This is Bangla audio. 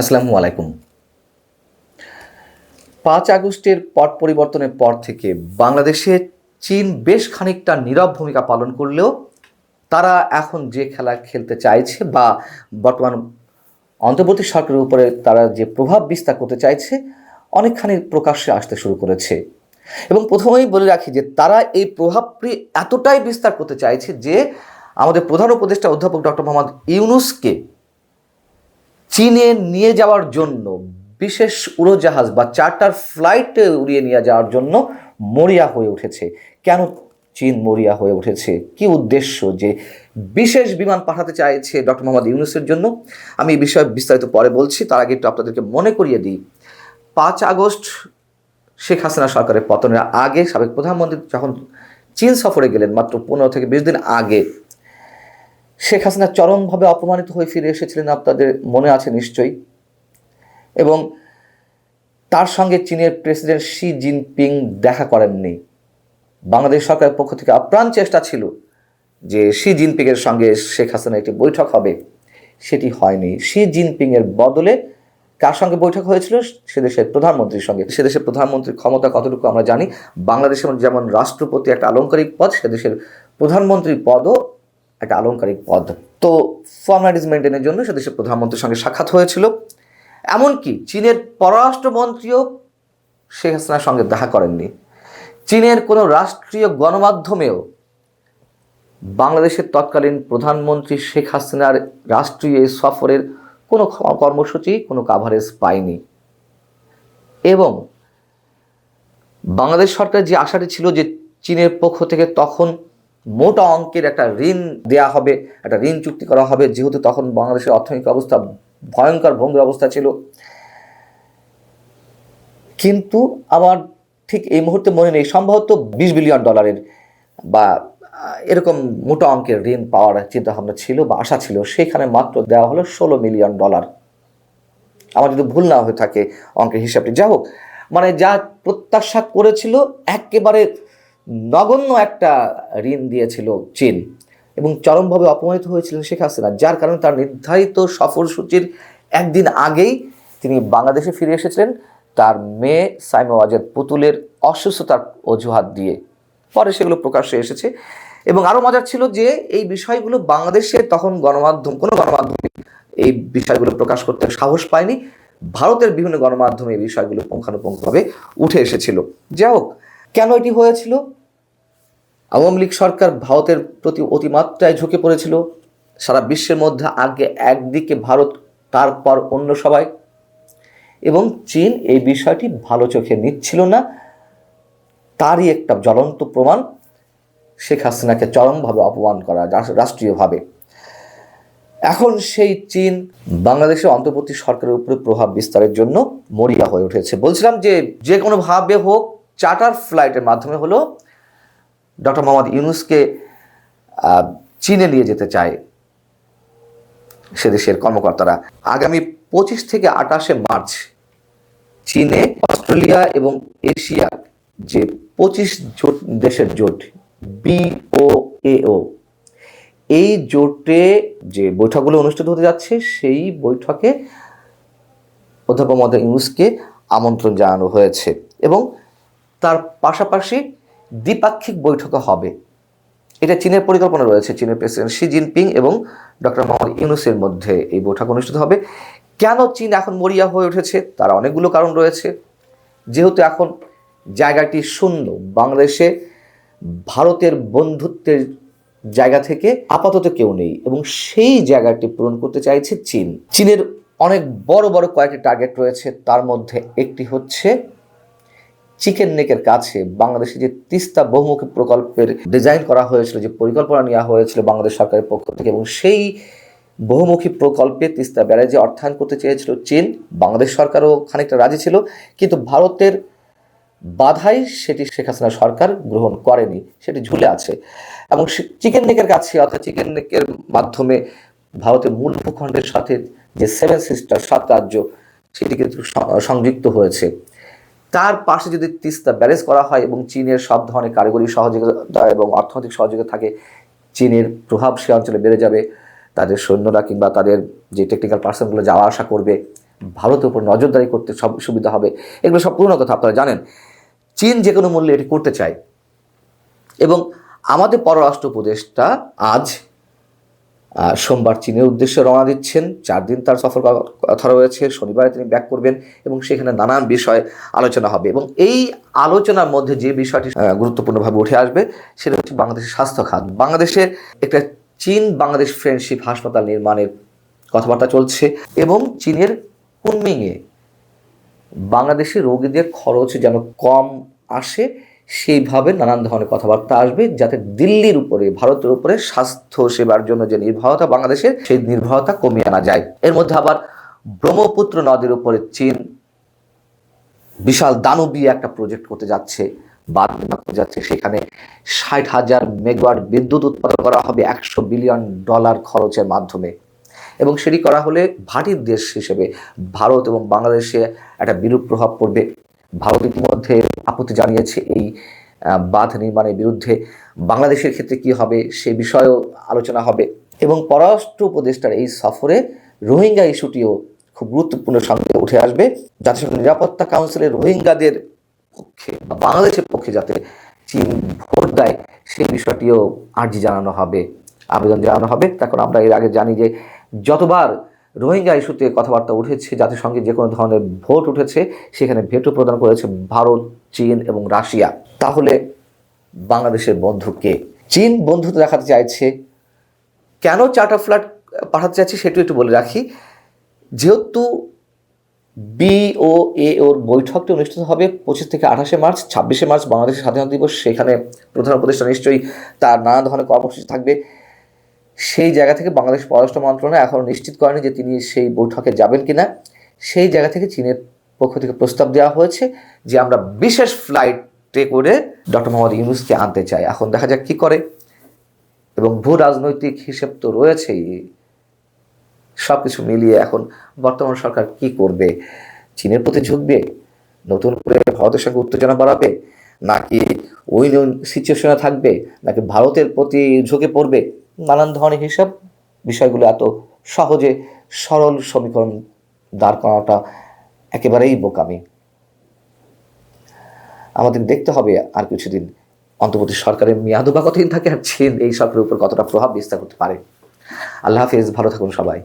আসসালামু আলাইকুম। পাঁচ আগস্টের পট পরিবর্তনের পর থেকে বাংলাদেশে চীন বেশ খানিকটা নীরব ভূমিকা পালন করলেও তারা এখন যে খেলা খেলতে চাইছে বা বর্তমান অন্তর্বর্তী সরকারের উপরে তারা যে প্রভাব বিস্তার করতে চাইছে, অনেকখানি প্রকাশ্যে আসতে শুরু করেছে। এবং প্রথমেই বলে রাখি যে তারা এই প্রভাবটি এতটাই বিস্তার করতে চাইছে যে আমাদের প্রধান উপদেষ্টা অধ্যাপক ডক্টর মোহাম্মদ ইউনুসকে চীনে নিয়ে যাওয়ার জন্য বিশেষ উড়োজাহাজ বা চার্টার ফ্লাইটে উড়িয়ে নিয়ে যাওয়ার জন্য মরিয়া হয়ে উঠেছে। কেন চীন মরিয়া হয়ে উঠেছে? কি উদ্দেশ্য যে বিশেষ বিমান পাঠাতে চাইছে ডক্টর মোহাম্মদ ইউনুসের জন্য? আমি এই বিষয়ে বিস্তারিত পরে বলছি, তার আগে একটু আপনাদেরকে মনে করিয়ে দিই। পাঁচ আগস্ট শেখ হাসিনা সরকারের পতনের আগে সাবেক প্রধানমন্ত্রী যখন চীন সফরে গেলেন মাত্র পনেরো থেকে বিশ দিন আগে শেখ হাসিনা চরমভাবে অপমানিত হয়ে ফিরে এসেছিলেন আপনাদের মনে আছে নিশ্চয়ই? এবং তার সঙ্গে চীনের প্রেসিডেন্ট শি জিনপিং দেখা করেননি। বাংলাদেশ সরকারের পক্ষ থেকে আপ্রাণ চেষ্টা ছিল যে শি জিনপিংয়ের সঙ্গে শেখ হাসিনার একটি বৈঠক হবে। সেটি হয়নি। শি জিনপিংয়ের বদলে কার সঙ্গে বৈঠক হয়েছিল? সে দেশের প্রধানমন্ত্রীর সঙ্গে। সে দেশের প্রধানমন্ত্রীর ক্ষমতা কতটুকু আমরা জানি? বাংলাদেশের যেমন রাষ্ট্রপতি একটা আলঙ্কারিক পদ, সে দেশের প্রধানমন্ত্রীর পদও একটা আলংকারিক পদ। তো ফর্মালিটিস মেনটেনের জন্য সে দেশের প্রধানমন্ত্রীর সঙ্গে সাক্ষাৎ হয়েছিল। এমনকি চীনের পররাষ্ট্রমন্ত্রীও শেখ হাসিনার সঙ্গে দেখা করেননি। চীনের কোনো রাষ্ট্রীয় গণমাধ্যমেও বাংলাদেশের তৎকালীন প্রধানমন্ত্রী শেখ হাসিনার রাষ্ট্রীয় সফরের কোনো কর্মসূচি, কোনো কাভারেজ পায়নি। এবং বাংলাদেশ সরকার যে আশাটি ছিল যে চীনের পক্ষ থেকে তখন মোটা অঙ্কের একটা ঋণ দেয়া হবে, একটা ঋণ চুক্তি করা হবে। যেহেতু তখন বাংলাদেশের অর্থনৈতিক অবস্থা ভয়ঙ্কর, ভঙ্গুর অবস্থা ছিল। কিন্তু আমার ঠিক এই মুহূর্তে মনে নেই, সম্ভবত বিশ বিলিয়ন ডলারের বা এরকম মোটা অঙ্কের ঋণ পাওয়ার চিন্তা ভাবনা ছিল বা আশা ছিল। সেখানে মাত্র দেওয়া হলো ষোলো মিলিয়ন ডলার। আমার যদি ভুল না হয়ে থাকে অঙ্কের হিসাবটি। যাই হোক মানে যা প্রত্যাশা করেছিল, একেবারে নগণ্য একটা ঋণ দিয়েছিল চীন এবং চরমভাবে অপমানিত হয়েছিলেন শেখ হাসিনা, যার কারণে তার নির্ধারিত সফরসূচির একদিন আগেই তিনি বাংলাদেশে ফিরে এসেছিলেন। তার মেয়ে সাইমা ওয়াজেদ পুতুলের অসুস্থতার অজুহাত দিয়ে পরে সেগুলো প্রকাশ্যে এসেছে এবং আরও মজার ছিল যে এই বিষয়গুলো বাংলাদেশে তখন গণমাধ্যম, কোনো গণমাধ্যম এই বিষয়গুলো প্রকাশ করতে সাহস পায়নি। ভারতের বিভিন্ন গণমাধ্যমে এই বিষয়গুলো পুঙ্খানুপুঙ্খভাবে উঠে এসেছিল। যাই হোক, কেন এটি হয়েছিল? আওয়ামী লীগ সরকার ভারতের প্রতি অতিমাত্রায় ঝুঁকে পড়েছিল। সারা বিশ্বের মধ্যে আগে একদিকে ভারত, তারপর অন্য সবাই। এবং চীন এই বিষয়টি ভালো চোখে নিচ্ছিল না। তারই একটা জ্বলন্ত প্রমাণ শেখ হাসিনাকে চরমভাবে অপমান করা রাষ্ট্রীয়ভাবে। এখন সেই চীন বাংলাদেশের অন্তর্বর্তী সরকারের উপরে প্রভাব বিস্তারের জন্য মরিয়া হয়ে উঠেছে। বলছিলাম যে যে কোনোভাবে হোক, চার্টার ফ্লাইটের মাধ্যমে হলো ডক্টর মোহাম্মদ ইউনুসকে চীনে নিয়ে যেতে চায় সে দেশের কর্মকর্তারা। আগামী পঁচিশ থেকে আঠাশে মার্চ চীনে, অস্ট্রেলিয়া এবং এশিয়া যে পঁচিশ জোট, দেশের জোট বিওএও এই জোটে যে বৈঠকগুলো অনুষ্ঠিত হতে যাচ্ছে, সেই বৈঠকে অধ্যাপক মোহাম্মদ ইউনুসকে আমন্ত্রণ জানানো হয়েছে এবং তার পাশাপাশি দ্বিপাক্ষিক বৈঠকও হবে। এটা চীনের পরিকল্পনা রয়েছে, চীনের প্রেসিডেন্ট শি জিনপিং এবং ডক্টর মোহাম্মদ ইউনুসের মধ্যে এই বৈঠক অনুষ্ঠিত হবে। কেন চীন এখন মরিয়া হয়ে উঠেছে? তার অনেকগুলো কারণ রয়েছে। যেহেতু এখন জায়গাটি শূন্য, বাংলাদেশে ভারতের বন্ধুত্বের জায়গা থেকে আপাতত কেউ নেই এবং সেই জায়গাটি পূরণ করতে চাইছে চীন। চীনের অনেক বড় বড় কয়েকটি টার্গেট রয়েছে। তার মধ্যে একটি হচ্ছে চিকেন নেকের কাছে বাংলাদেশে যে তিস্তা বহুমুখী প্রকল্পের ডিজাইন করা হয়েছিল, যে পরিকল্পনা নেওয়া হয়েছিল বাংলাদেশ সরকারের পক্ষ থেকে এবং সেই বহুমুখী প্রকল্পে তিস্তা ব্যারাজে অর্থায়ন করতে চেয়েছিল চীন, বাংলাদেশ সরকারও খানিকটা রাজি ছিল, কিন্তু ভারতের বাধাই সেটি শেখ হাসিনা সরকার গ্রহণ করেনি, সেটি ঝুলে আছে। এবং চিকেন নেকের কাছে অর্থাৎ চিকেন নেকের মাধ্যমে ভারতের মূল ভূখণ্ডের সাথে যে সেভেন সিস্টার সাত রাজ্য, সেটি কিন্তু সংযুক্ত হয়েছে। তার পাশে যদি তিস্তা ব্যারেজ করা হয় এবং চীনের সব ধরনের কারিগরি সহযোগিতা, এবং অর্থনৈতিক সহযোগিতা থাকে, চীনের প্রভাব সে অঞ্চলে বেড়ে যাবে। তাদের সৈন্যরা কিংবা তাদের যে টেকনিক্যাল পার্সনগুলো যাওয়া আসা করবে, ভারতের উপর নজরদারি করতে সব সুবিধা হবে। এগুলো সব পুরনো কথা, আপনারা জানেন। চীন যে কোনো মূল্যে এটি করতে চায়। এবং আমাদের পররাষ্ট্র উপদেষ্টা আজ সোমবার চীনের উদ্দেশ্যে রওনা দিচ্ছেন। চার দিন তার সফর কথা রয়েছে। শনিবারে তিনি ব্যাক করবেন এবং সেখানে নানান বিষয় আলোচনা হবে এবং এই আলোচনার মধ্যে যে বিষয়টি গুরুত্বপূর্ণভাবে উঠে আসবে সেটা হচ্ছে বাংলাদেশের স্বাস্থ্য খাত। বাংলাদেশে একটা চীন বাংলাদেশ ফ্রেন্ডশিপ হাসপাতাল নির্মাণের কথাবার্তা চলছে এবং চীনের কুনমিংয়ে বাংলাদেশের রোগীদের খরচ যেন কম আসে সেইভাবে নানান ধরনের কথাবার্তা আসবে যাতে দিল্লির উপরে, ভারতের উপরে স্বাস্থ্য সেবার জন্য যে নির্ভরতা বাংলাদেশের, সেই নির্ভরতা কমিয়ে আনা যায়। এর মধ্যে আবার ব্রহ্মপুত্র নদীর উপরে চীন বিশাল দানবীয় একটা প্রজেক্ট করতে যাচ্ছে, বাদ করতে যাচ্ছে। সেখানে ষাট হাজার মেগাওয়াট বিদ্যুৎ উৎপাদন করা হবে একশো বিলিয়ন ডলার খরচের মাধ্যমে। এবং সেটি করা হলে ভাটির দেশ হিসেবে ভারত এবং বাংলাদেশে একটা বিরূপ প্রভাব পড়বে। ভারত ইতিমধ্যে আপত্তি জানিয়েছে এই বাঁধ নির্মাণের বিরুদ্ধে। বাংলাদেশের ক্ষেত্রে কি হবে সে বিষয়েও আলোচনা হবে এবং পররাষ্ট্র উপদেষ্টার এই সফরে রোহিঙ্গা ইস্যুটিও খুব গুরুত্বপূর্ণ সঙ্গে উঠে আসবে। জাতিসংঘ নিরাপত্তা কাউন্সিলের রোহিঙ্গাদের পক্ষে বা বাংলাদেশের পক্ষে যাতে চীন ভোট দেয় সেই বিষয়টিও আর্জি জানানো হবে, আবেদন জানানো হবে। তখন আমরা এর আগে জানি যে যতবার রোহিঙ্গা ইস্যুতে কথাবার্তা উঠেছে, জাতিসংঘে যে কোনো ধরনের ভোট উঠেছে, সেখানে ভেটো প্রদান করেছে ভারত, চীন এবং রাশিয়া। তাহলে বাংলাদেশের বন্ধু কে? চীন বন্ধুত্ব দেখাতে চাইছে। কেন চার্টার ফ্লাট পাঠাতে চাইছে সেটাও একটু বলে রাখি। যেহেতু বি ও এ ওর বৈঠকটি অনুষ্ঠিত হবে পঁচিশ থেকে আঠাশে মার্চ, ছাব্বিশে মার্চ বাংলাদেশের স্বাধীনতা দিবস, সেখানে প্রধান উপদেষ্টা নিশ্চয়ই তার নানা ধরনের কর্মসূচি থাকবে। সেই জায়গা থেকে বাংলাদেশ পররাষ্ট্র মন্ত্রণালয় এখনও নিশ্চিত করেনি যে তিনি সেই বৈঠকে যাবেন কি না সেই জায়গা থেকে চীনের পক্ষ থেকে প্রস্তাব দেওয়া হয়েছে যে আমরা বিশেষ ফ্লাইটে করে ডক্টর মোহাম্মদ ইউনুসকে আনতে চাই। এখন দেখা যাক কি করে। এবং ভূ রাজনৈতিক হিসেব তো রয়েছেই। সব কিছু মিলিয়ে এখন বর্তমান সরকার কি করবে? চীনের প্রতি ঝুঁকবে? নতুন করে ভারতের সঙ্গে উত্তেজনা বাড়াবে? নাকি ওই সিচুয়েশনে থাকবে? নাকি ভারতের প্রতি ঝুঁকে পড়বে? নানান ধরনের হিসাব বিষয়গুলো এত সহজে সরল সমীকরণ দাঁড় করাটা একেবারেই বোকামি। আমাদের দেখতে হবে আর কিছুদিন অন্তর্বর্তী সরকারের মেয়াদও বা কতদিন থাকে আর চীন এই সরকারের উপর কতটা প্রভাব বিস্তার করতে পারে। আল্লাহ হাফিজ, ভালো থাকুন সবাই।